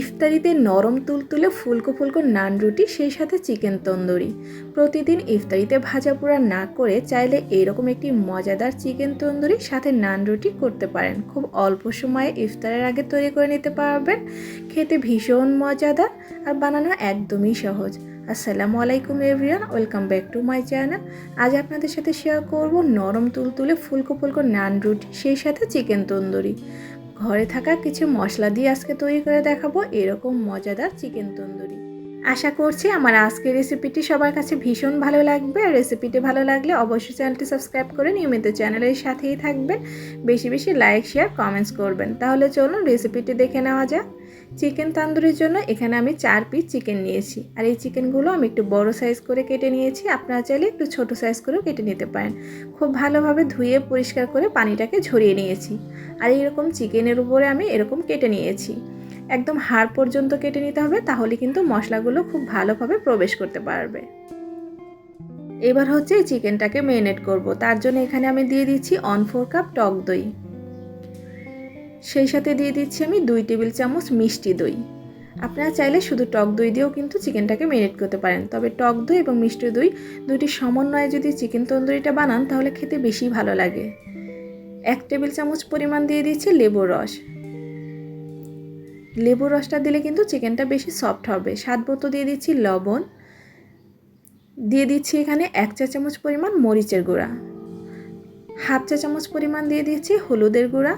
ইফতারিতে নরম তুলতুলে ফুলকো ফুলকো নান রুটি, সেই সাথে চিকেন তন্দুরি। প্রতিদিন ইফতারিতে ভাজা পোড়া না করে চাইলে এরকম একটি মজাদার চিকেন তন্দুরি, সাথে নান রুটি করতে পারেন। খুব অল্প সময়ে ইফতারের আগে তৈরি করে নিতে পারবেন। খেতে ভীষণ মজাদার আর বানানো একদমই সহজ। আসসালামু আলাইকুম everyone, welcome back to my channel. আজ আপনাদের সাথে শেয়ার করব নরম তুলতুলে ফুলকো ফুলকো নান রুটি, সেই সাথে চিকেন তন্দুরি। ঘরে থাকা কিছু মশলা দিয়ে আজকে তৈরি করে দেখাবো এরকম মজাদার চিকেন তন্দুরি। আশা করছি আমার আজকের রেসিপিটি সবার কাছে ভীষণ ভালো লাগবে। আর রেসিপিটি ভালো লাগলে অবশ্যই চ্যানেলটি সাবস্ক্রাইব করে নিয়মিত চ্যানেলের সাথেই থাকবেন। বেশি বেশি লাইক, শেয়ার, কমেন্টস করবেন। তাহলে চলুন রেসিপিটি দেখে নেওয়া যাক। চিকেন তান্দুরির জন্য এখানে আমি চার পিস চিকেন নিয়েছি। আর এই চিকেনগুলো আমি একটু বড় সাইজ করে কেটে নিয়েছি। আপনারা চাইলে একটু ছোট সাইজ করেও কেটে নিতে পারেন। খুব ভালোভাবে ধুয়ে পরিষ্কার করে পানিটাকে ঝরিয়ে নিয়েছি। আর এরকম চিকেনের উপরে আমি এরকম কেটে নিয়েছি। একদম হাড় পর্যন্ত কেটে নিতে হবে, তাহলে কিন্তু মশলাগুলো খুব ভালোভাবে প্রবেশ করতে পারবে। এবার হচ্ছে এই চিকেনটাকে মেরিনেট করব। তার জন্য এখানে আমি দিয়ে দিচ্ছি অন ফোর কাপ টক দই। সেই সাথে দিয়ে দিচ্ছি আমি দুই টেবিল চামচ মিষ্টি দই। আপনারা চাইলে শুধু টক দই দিয়েও কিন্তু চিকেনটাকে মেরিনেট করতে পারেন। তবে টক দই এবং মিষ্টি দই দুটি সমন্বয়ে যদি চিকেন তন্দুরিটা বানান, তাহলে খেতে বেশি ভালো লাগে। এক টেবিল চামচ পরিমাণ দিয়ে দিচ্ছি লেবুর রস। লেবুর রসটা দিলে কিন্তু চিকেনটা বেশি সফট হবে। স্বাদ মতো দিয়ে দিচ্ছি লবণ। দিয়ে দিচ্ছি এখানে এক চা চামচ পরিমাণ মরিচের গুঁড়া। হাফ চা চামচ পরিমাণ দিয়ে দিচ্ছি হলুদের গুঁড়া।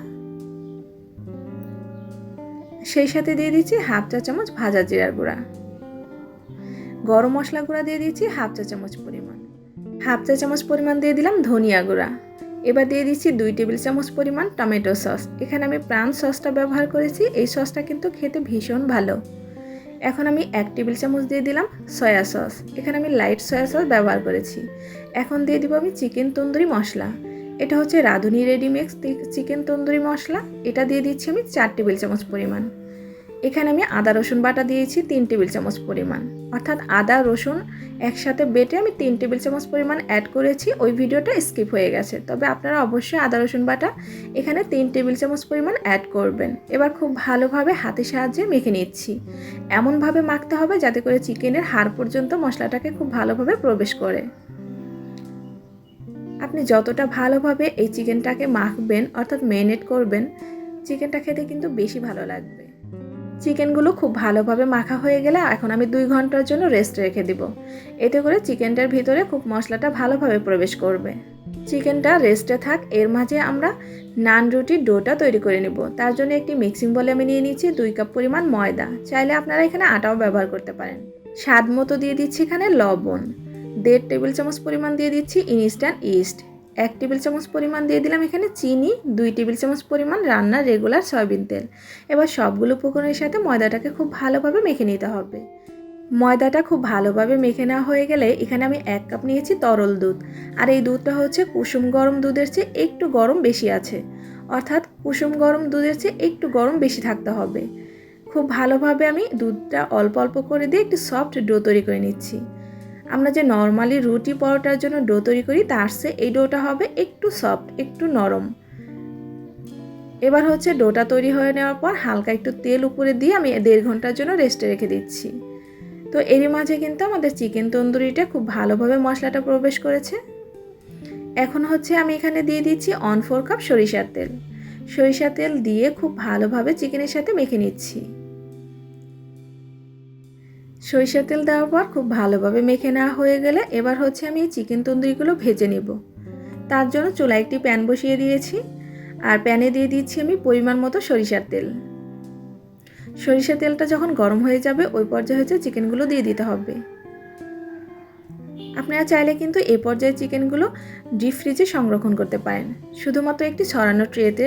সেই সাথে দিয়ে দিচ্ছি হাফ চা চামচ ভাজা জিরার গুঁড়া। গরম মশলা গুঁড়া দিয়ে দিচ্ছি হাফ চা চামচ পরিমাণ। হাফ চা চামচ পরিমাণ দিয়ে দিলাম ধনিয়া গুঁড়া। এবার দিয়ে দিচ্ছি দুই টেবিল চামচ পরিমাণ টমেটো সস। এখানে আমি প্রাণ সসটা ব্যবহার করেছি, এই সসটা কিন্তু খেতে ভীষণ ভালো। এখন আমি এক টেবিল চামচ দিয়ে দিলাম সয়া সস। এখানে আমি লাইট সয়া সস ব্যবহার করেছি। এখন দিয়ে দিব আমি চিকেন তন্দুরি মশলা। এটা হচ্ছে রাঁধুনি রেডিমিক্স চিকেন তন্দুরি মশলা। এটা দিয়ে দিচ্ছি আমি চার টেবিল চামচ পরিমাণ। এখানে আমি আদা, রসুন বাটা দিয়েছি তিন টেবিল চামচ পরিমাণ। অর্থাৎ আদা, রসুন একসাথে বেটে আমি তিন টেবিল চামচ পরিমাণ অ্যাড করেছি। ওই ভিডিওটা স্কিপ হয়ে গেছে। তবে আপনারা অবশ্যই আদা, রসুন বাটা এখানে তিন টেবিল চামচ পরিমাণ অ্যাড করবেন। এবার খুব ভালোভাবে হাতের সাহায্যে মেখে নিচ্ছি। এমনভাবে মাখতে হবে যাতে করে চিকেনের হাড় পর্যন্ত মশলাটাকে খুব ভালোভাবে প্রবেশ করে। আপনি যতটা ভালোভাবে এই চিকেনটাকে মাখবেন, অর্থাৎ মেরিনেট করবেন, চিকেনটা খেতে কিন্তু বেশি ভালো লাগবে। চিকেনগুলো খুব ভালোভাবে মাখা হয়ে গেলে এখন আমি দুই ঘণ্টার জন্য রেস্ট রেখে দিব। এতে করে চিকেনটার ভিতরে খুব মশলাটা ভালোভাবে প্রবেশ করবে। চিকেনটা রেস্টে থাক, এর মাঝে আমরা নান রুটির ডোটা তৈরি করে নেব। তার জন্য একটি মিক্সিং বলে আমি নিয়ে নিচ্ছি, দুই কাপ পরিমাণ ময়দা। চাইলে আপনারা এখানে আটাও ব্যবহার করতে পারেন। স্বাদ মতো দিয়ে দিচ্ছি এখানে লবণ। দেড় টেবিল চামচ পরিমাণ দিয়ে দিচ্ছি ইনস্ট্যান্ট ইস্ট। এক টেবিল চামচ পরিমাণ দিয়ে দিলাম এখানে চিনি, দুই টেবিল চামচ পরিমাণ রান্নার রেগুলার সয়াবিন তেল। এবার সবগুলো উপকরণের সাথে ময়দাটাকে খুব ভালোভাবে মেখে নিতে হবে। ময়দাটা খুব ভালোভাবে মেখে নেওয়া হয়ে গেলে এখানে আমি এক কাপ নিয়েছি তরল দুধ। আর এই দুধটা হচ্ছে কুসুম গরম দুধের চেয়ে একটু গরম বেশি আছে। অর্থাৎ কুসুম গরম দুধের চেয়ে একটু গরম বেশি থাকতে হবে। খুব ভালোভাবে আমি দুধটা অল্প অল্প করে দিয়ে একটু সফট ডো তৈরি করে নিচ্ছি। আমরা যে নর্মালি রুটি পরোটার জন্য ডো তৈরি করি, তার সে এই ডোটা হবে একটু সফট, একটু নরম। এবার হচ্ছে ডোটা তৈরি হয়ে নেওয়ার পর হালকা একটু তেল উপরে দিয়ে আমি দেড় ঘণ্টার জন্য রেস্টে রেখে দিচ্ছি। তো এরই মাঝে কিন্তু আমাদের চিকেন তন্দুরিটা খুব ভালোভাবে মশলাটা প্রবেশ করেছে। এখন হচ্ছে আমি এখানে দিয়ে দিচ্ছি অন ফোর কাপ সরিষার তেল। সরিষার তেল দিয়ে খুব ভালোভাবে চিকেনের সাথে মেখে নিচ্ছি। সরিষার তেল দেওয়ার পর খুব ভালোভাবে মেখে নেওয়া হয়ে গেলে এবার হচ্ছে আমি এই চিকেন তন্দুরিগুলো ভেজে নেব। তার জন্য চুলায় একটি প্যান বসিয়ে দিয়েছি আর প্যানে দিয়ে দিচ্ছি আমি পরিমাণ মতো সরিষার তেল। সরিষার তেলটা যখন গরম হয়ে যাবে, ওই পর্যায়ে হচ্ছে চিকেনগুলো দিয়ে দিতে হবে। আপনারা চাইলে কিন্তু এই পর্যায়ে চিকেনগুলো ডিপ ফ্রিজে সংরক্ষণ করতে পারেন। শুধুমাত্র একটি ছড়ানো ট্রেতে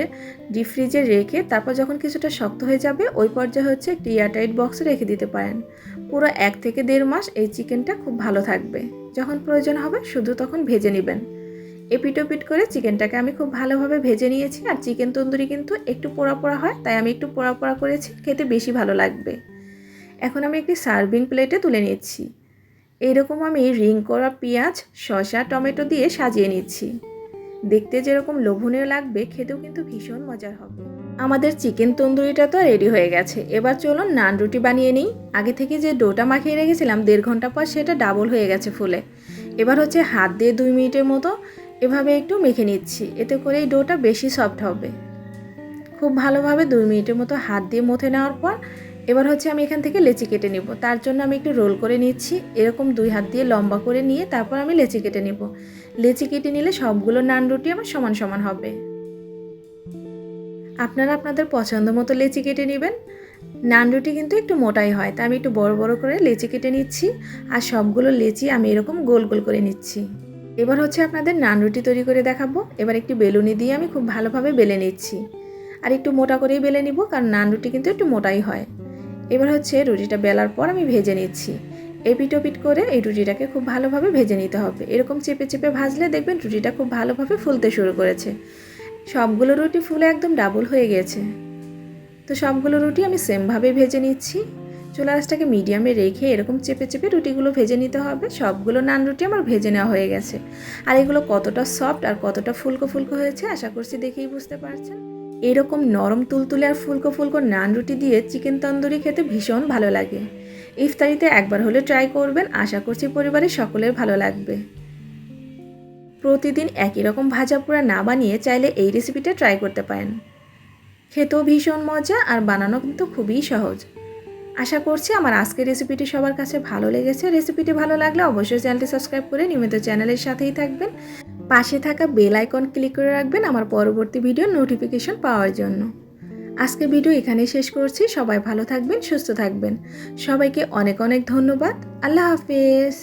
ডিপ ফ্রিজে রেখে তারপর যখন কিছুটা শক্ত হয়ে যাবে, ওই পর্যায়ে হচ্ছে একটি এয়ারটাইট বক্সে রেখে দিতে পারেন। পুরো এক থেকে দেড় মাস এই চিকেনটা খুব ভালো থাকবে। যখন প্রয়োজন হবে শুধু তখন ভেজে নেবেন। এপিটোপিট করে চিকেনটাকে আমি খুব ভালোভাবে ভেজে নিয়েছি আর চিকেন তন্দুরি কিন্তু একটু পোড়া পোড়া হয়, তাই আমি একটু পোড়া পোড়া করেছি, খেতে বেশি ভালো লাগবে। এখন আমি একটি সার্ভিং প্লেটে তুলে নিচ্ছি। এইরকম আমি রিং করা পেঁয়াজ, শসা, টমেটো দিয়ে সাজিয়ে নিচ্ছি। দেখতে যেরকম লোভনীয় লাগবে, খেতেও কিন্তু ভীষণ মজার হবে। আমাদের চিকেন তন্দুরিটা তো রেডি হয়ে গেছে। এবার চলুন নান রুটি বানিয়ে নিই। আগে থেকে যে ডোটা মাখিয়ে রেখেছিলাম, দেড় ঘণ্টা পর সেটা ডাবল হয়ে গেছে ফুলে। এবার হচ্ছে হাত দিয়ে দুই মিনিটের মতো এভাবে একটু মেখে নিচ্ছি। এতে করে এই ডোটা বেশি সফট হবে। খুব ভালোভাবে দুই মিনিটের মতো হাত দিয়ে মথে নেওয়ার পর এবার হচ্ছে আমি এখান থেকে লেচি কেটে নিব। তার জন্য আমি একটু রোল করে নিচ্ছি। এরকম দুই হাত দিয়ে লম্বা করে নিয়ে তারপর আমি লেচি কেটে নিব। লেচি কেটে নিলে সবগুলো নান রুটি আমার সমান সমান হবে। আপনারা আপনাদের পছন্দ মতো লেচি কেটে নেবেন। নান রুটি কিন্তু একটু মোটাই হয়, তাই আমি একটু বড় বড় করে লেচি কেটে নিচ্ছি। আর সবগুলো লেচি আমি এরকম গোল গোল করে নিচ্ছি। এবার হচ্ছে আপনাদের নান রুটি তৈরি করে দেখাবো। এবার একটি বেলুনি দিয়ে আমি খুব ভালোভাবে বেলে নিচ্ছি। আর একটু মোটা করেই বেলে নিব, কারণ নান রুটি কিন্তু একটু মোটাই হয়। এবার হচ্ছে রুটিটা বেলার পর আমি ভেজে নিচ্ছি। এপিট ওপিট করে এই রুটিটাকে খুব ভালোভাবে ভেজে নিতে হবে। এরকম চেপে চেপে ভাজলে দেখবেন রুটিটা খুব ভালোভাবে ফুলতে শুরু করেছে। সবগুলো রুটি ফুলে একদম ডাবল হয়ে গেছে। তো সবগুলো রুটি আমি সেমভাবে ভেজে নিচ্ছি। চুলা আঁচটাকে মিডিয়ামে রেখে এরকম চেপে চেপে রুটিগুলো ভেজে নিতে হবে। সবগুলো নান রুটি আমার ভেজে নেওয়া হয়ে গেছে। আর এগুলো কতটা সফট আর কতটা ফুলকো ফুলকো হয়েছে আশা করছি দেখেই বুঝতে পারছেন। এরকম নরম তুলতুলে আর ফুলকো ফুলকো নান রুটি দিয়ে চিকেন তন্দুরি খেতে ভীষণ ভালো লাগে। ইফতারিতে একবার হলে ট্রাই করবেন, আশা করছি পরিবারের সকলের ভালো লাগবে। প্রতিদিন একই রকম ভাজা পোড়া না বানিয়ে চাইলে এই রেসিপিটা ট্রাই করতে পারেন। খেতেও ভীষণ মজা আর বানানো কিন্তু খুবই সহজ। আশা করছি আমার আজকের রেসিপিটি সবার কাছে ভালো লেগেছে। রেসিপিটি ভালো লাগলে অবশ্যই চ্যানেলটি সাবস্ক্রাইব করে নিয়মিত চ্যানেলের সাথেই থাকবেন। পাশে থাকা বেল আইকন ক্লিক করে রাখবেন আমার পরবর্তী ভিডিও নোটিফিকেশন পাওয়ার জন্য। আজকে ভিডিও এখানেই শেষ করছি। সবাই ভালো থাকবেন, সুস্থ থাকবেন। সবাইকে অনেক অনেক ধন্যবাদ। আল্লাহ হাফেজ।